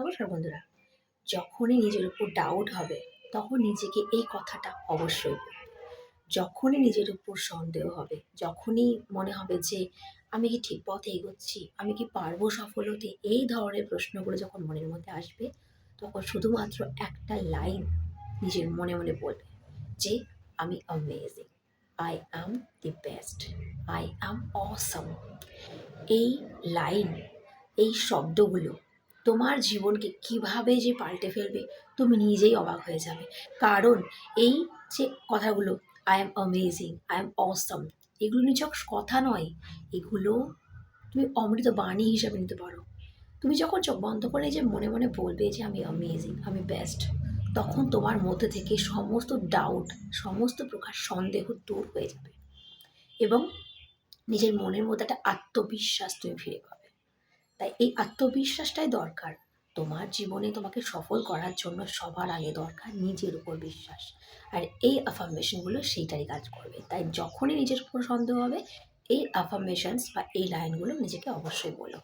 নমস্কার বন্ধুরা। যখনই নিজের উপর ডাউট হবে, তখন নিজেকে এই কথাটা অবশ্যই যখনই নিজের উপর সন্দেহ হবে, যখনই মনে হবে যে আমি কি ঠিক পথে এগোচ্ছি, আমি কি পারব সফল হতে এই ধরনের প্রশ্নগুলো যখন মনের মধ্যে আসবে, তখন শুধুমাত্র একটা লাইন নিজের মনে মনে বলবে যে, আমি amazing I am the best I am awesome এই লাইন এই শব্দগুলো তোমার জীবনকে কীভাবে যে পাল্টে ফেলবে, তুমি নিজেই অবাক হয়ে যাবে। কারণ এই যে কথাগুলো I am amazing I am awesome এগুলো নিছক কথা নয়। এগুলো তুমি অমৃত বাণী হিসাবে নিতে পারো। তুমি যখন চোখ বন্ধ করে যে মনে মনে বলবে যে, আমি অ্যামেজিং আমি বেস্ট তখন তোমার মধ্যে থেকে সমস্ত ডাউট সমস্ত প্রকার সন্দেহ দূর হয়ে যাবে। এবং নিজের মনের মধ্যে একটা আত্মবিশ্বাস তুমি ফিরে পাবে। তাই এই আত্মবিশ্বাসটাই দরকার। তোমার জীবনে তোমাকে সফল করার জন্য সবার আগে দরকার নিজের উপর বিশ্বাস। আর এই আফার্মেশনগুলো সেইটারই কাজ করবে। তাই যখনই নিজের উপর সন্দেহ হবে, এই আফার্মেশনস বা এই লাইনগুলো নিজেকে অবশ্যই বলো।